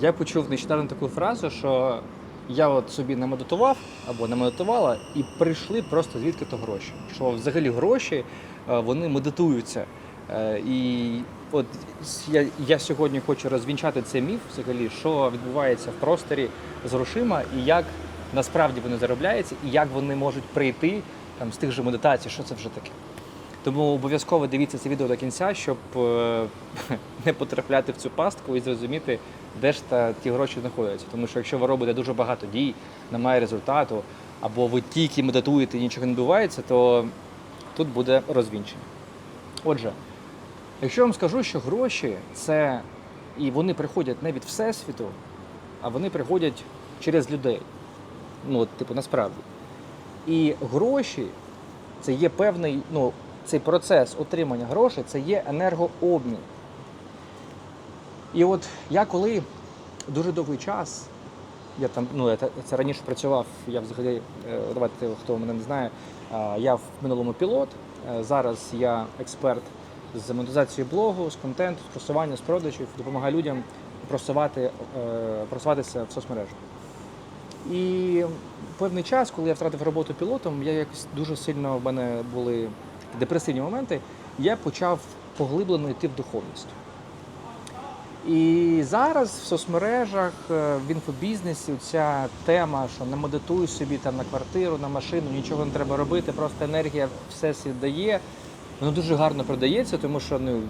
Я почув нещодавно таку фразу, що я от собі не медитував або не медитувала, і прийшли просто звідки то гроші. Що взагалі гроші е, вони медитуються. Е, І от я, я сьогодні хочу розвінчати цей міф, взагалі, що відбувається в просторі з грошима, і як насправді вони заробляються, і як вони можуть прийти там з тих же медитацій, що це вже таке. Тому обов'язково дивіться це відео до кінця, щоб е, не потрапляти в цю пастку і зрозуміти, де ж та ті гроші знаходяться. Тому що якщо ви робите дуже багато дій, немає результату, або ви тільки медитуєте і нічого не відбувається, то тут буде розвінчення. Отже, якщо я вам скажу, що гроші це і вони приходять не від Всесвіту, а вони приходять через людей. Ну, от, типу, насправді. І гроші це є певний, ну, цей процес отримання грошей це є енергообмін. І от я коли дуже довгий час, я там, ну, я це раніше працював, я взагалі, е, давайте хто мене не знає, я в минулому пілот, е, зараз я експерт з монетизації блогу, з контенту, з просування, з продажів, допомагаю людям просувати, е, просуватися в соцмережах. І певний час, коли я втратив роботу пілотом, я якось дуже сильно в мене були депресивні моменти, я почав поглиблено йти в духовність. І зараз в соцмережах, е, в інфобізнесі ця тема, що не медитуй собі там на квартиру, на машину, нічого не треба робити, просто енергія все світ дає. Воно дуже гарно продається, тому що ну,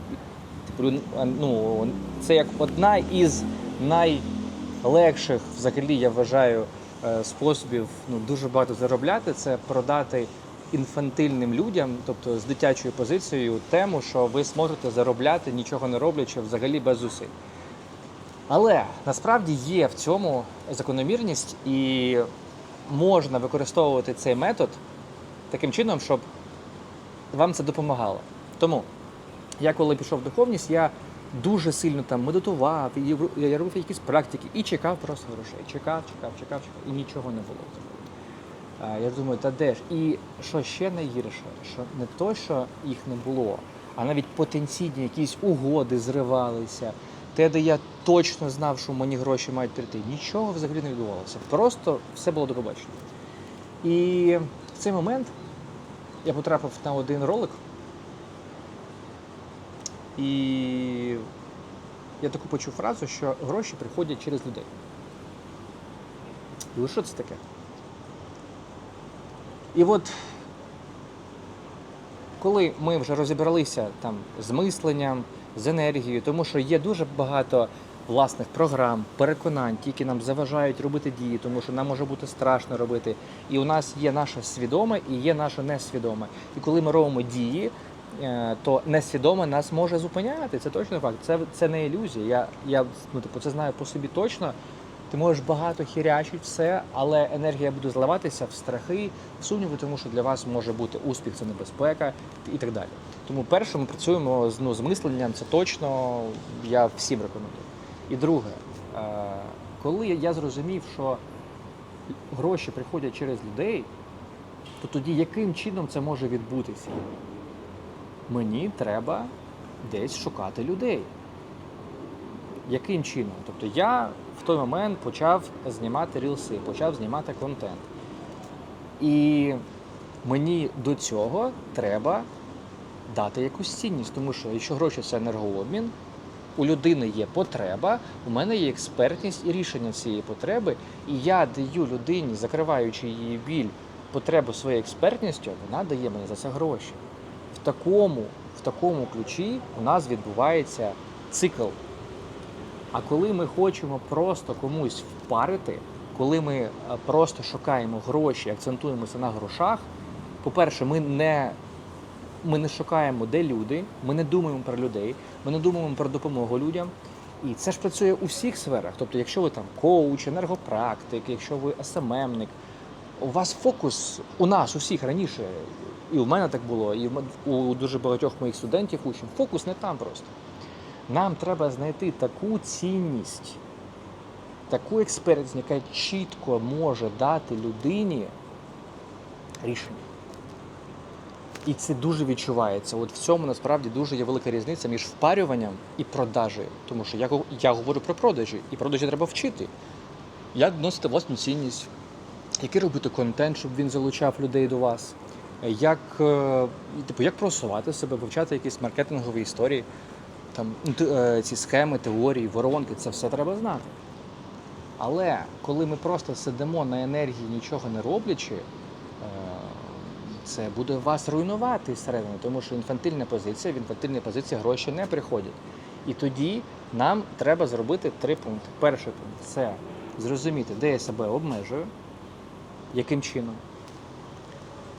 типу, ну, це як одна із найлегших, взагалі, я вважаю, е, способів ну, дуже багато заробляти це продати інфантильним людям, тобто з дитячою позицією, тему, що ви зможете заробляти нічого не роблячи взагалі без зусиль. Але насправді є в цьому закономірність, і можна використовувати цей метод таким чином, щоб вам це допомагало. Тому я коли пішов в духовність, я дуже сильно там медитував, я робив якісь практики і чекав просто грошей. Чекав, чекав, чекав, чекав, і нічого не було. Я думаю, та де ж? І що ще найгірше, що не то, що їх не було, а навіть потенційні якісь угоди зривалися. Те, де я точно знав, що мені гроші мають прийти, нічого взагалі не відбувалося. Просто все було до побачення. І в цей момент я потрапив на один ролик. І я таку почув фразу, що гроші приходять через людей. І що це таке? І от коли ми вже розібралися там з мисленням, з енергією, тому що є дуже багато власних програм, переконань, які нам заважають робити дії, тому що нам може бути страшно робити. І у нас є наше свідоме і є наше несвідоме. І коли ми робимо дії, е, то несвідоме нас може зупиняти. Це точно факт. Це, це не ілюзія. Я, я ну, типу, це знаю по собі точно. Ти можеш багато хірячити все, але енергія буде зливатися в страхи, в сумніви, тому що для вас може бути успіх, це небезпека і так далі. Тому перше, ми працюємо з, ну, з мисленням, це точно я всім рекомендую. І друге, е, коли я зрозумів, що гроші приходять через людей, то тоді яким чином це може відбутися? Мені треба десь шукати людей. Яким чином? Тобто я в той момент почав знімати рілси, почав знімати контент. І мені до цього треба дати якусь цінність, тому що якщо гроші це енергообмін, у людини є потреба, у мене є експертність і рішення цієї потреби, і я даю людині, закриваючи її біль, потребу своєю експертністю, вона дає мені за це гроші. В такому, в такому ключі у нас відбувається цикл. А коли ми хочемо просто комусь впарити, коли ми е, просто шукаємо гроші, акцентуємося на грошах, по-перше, ми не, ми не шукаємо, де люди, ми не думаємо про людей, ми не думаємо про допомогу людям. І це ж працює у всіх сферах. Тобто, якщо ви там коуч, енергопрактик, якщо ви СММник, у вас фокус у нас, у всіх раніше, і у мене так було, і у дуже багатьох моїх студентів учнів, фокус не там просто. Нам треба знайти таку цінність, таку експертність, яка чітко може дати людині рішення. І це дуже відчувається. От в цьому насправді дуже є велика різниця між впарюванням і продажею. Тому що я, я говорю про продажі, і продажі треба вчити. Як доносити власну цінність, який робити контент, щоб він залучав людей до вас, як, е, типу, як просувати себе, вивчати якісь маркетингові історії, там, ну, е, ці схеми, теорії, воронки, це все треба знати. Але коли ми просто сидимо на енергії, нічого не роблячи, е, це буде вас руйнувати зсередини, тому що інфантильна позиція, в інфантильній позиції гроші не приходять. І тоді нам треба зробити три пункти. Перший пункт це зрозуміти, де я себе обмежую, яким чином,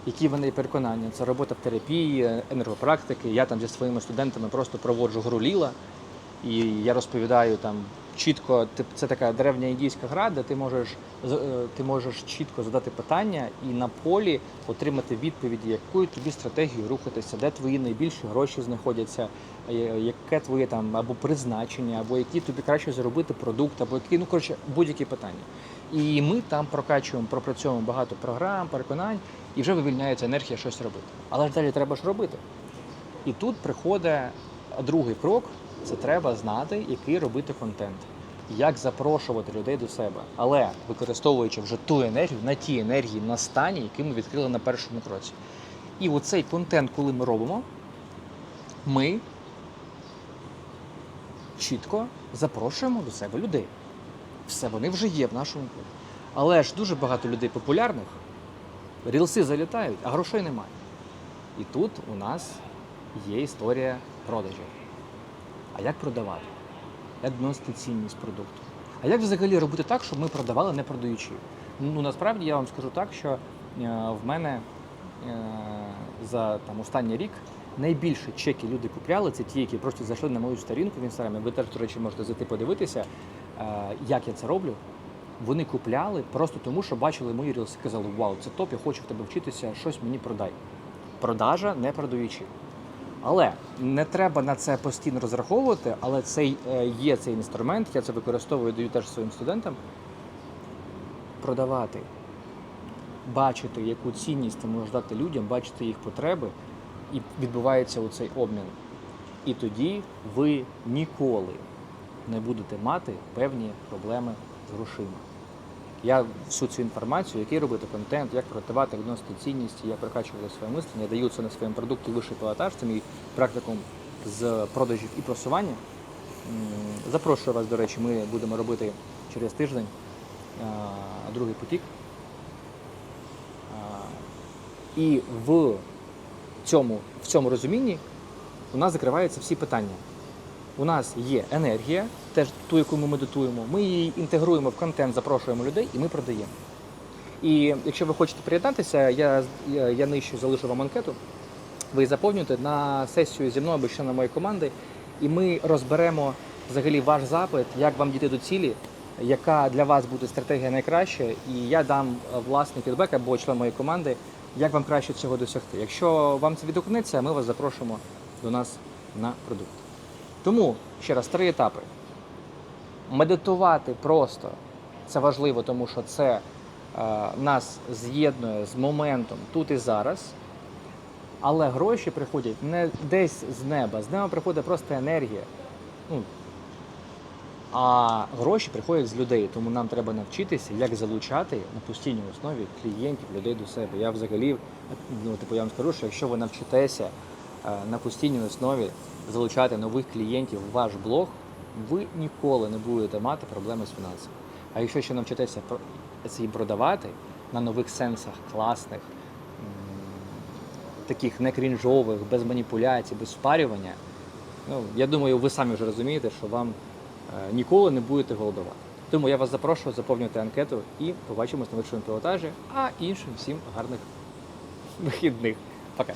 які в мене переконання. Це робота в терапії, енергопрактики. Я там зі своїми студентами просто проводжу гру ліла, і я розповідаю там чітко, це така древня індійська гра, де ти можеш е, ти можеш чітко задати питання і на полі отримати відповіді, якою тобі стратегію рухатися, де твої найбільші гроші знаходяться, е, яке твоє там або призначення, або який тобі краще зробити продукт, або який, ну коротше, будь-які питання. І ми там прокачуємо, пропрацьовуємо багато програм, переконань, і вже вивільняється енергія щось робити. Але ж далі треба ж робити. І тут приходить другий крок: це треба знати, який робити контент, як запрошувати людей до себе, але використовуючи вже ту енергію на ті енергії на стані, які ми відкрили на першому кроці. І оцей контент, коли ми робимо, ми чітко запрошуємо до себе людей. Все, вони вже є в нашому. Але ж дуже багато людей популярних, рілси залітають, а грошей немає. І тут у нас є історія продажів. А як продавати? Як доносити цінність продукту? А як взагалі робити так, щоб ми продавали, не продаючи? Ну насправді я вам скажу так, що е, в мене е, за там останній рік найбільше чеки люди купляли. Це ті, які просто зайшли на мою сторінку в інстаграмі. Ви теж, до речі, можете зайти подивитися, е, як я це роблю. Вони купляли просто тому, що бачили мої рілси. Казали, вау, це топ, я хочу в тебе вчитися, щось мені продай. Продажа не продаючи. Але не треба на це постійно розраховувати, але це е, є цей інструмент, я це використовую, даю теж своїм студентам. Продавати, бачити, яку цінність ти можеш дати людям, бачити їх потреби, і відбувається оцей обмін. І тоді ви ніколи не будете мати певні проблеми з грошима. Я всю цю інформацію, який робити контент, як продавати, як доносити цінність, як прокачувати своє мислення, даю це на своєму продукті вищий пілотаж, це мій практикум з продажів і просування. Запрошую вас, до речі, ми будемо робити через тиждень другий потік. І в цьому, в цьому розумінні у нас закриваються всі питання. У нас є енергія, теж ту, яку ми медитуємо. Ми її інтегруємо в контент, запрошуємо людей і ми продаємо. І якщо ви хочете приєднатися, я, я, я нижче залишу вам анкету. Ви заповнюєте на сесію зі мною або членом моєї команди, і ми розберемо взагалі ваш запит, як вам дійти до цілі, яка для вас буде стратегія найкраща, і я дам е, власний фідбек або член моєї команди, як вам краще цього досягти. Якщо вам це відгукнеться, ми вас запрошуємо до нас на продукт. Тому ще раз три етапи. Медитувати просто це важливо, тому що це е, нас з'єднує з моментом тут і зараз. Але гроші приходять не десь з неба. З неба приходить просто енергія. Ну, а гроші приходять з людей, тому нам треба навчитися, як залучати на постійній основі клієнтів, людей до себе. Я взагалі, ну, типу, я вам скажу, що якщо ви навчитеся на постійній основі залучати нових клієнтів в ваш блог, ви ніколи не будете мати проблеми з фінансами. А якщо ще навчитеся це продавати на нових сенсах, класних, таких не крінжових, без маніпуляцій, без спарювання, ну, я думаю, ви самі вже розумієте, що вам е, ніколи не будете голодувати. Тому я вас запрошую заповнювати анкету і побачимось на вищому пілотажі, а іншим всім гарних вихідних. Пока.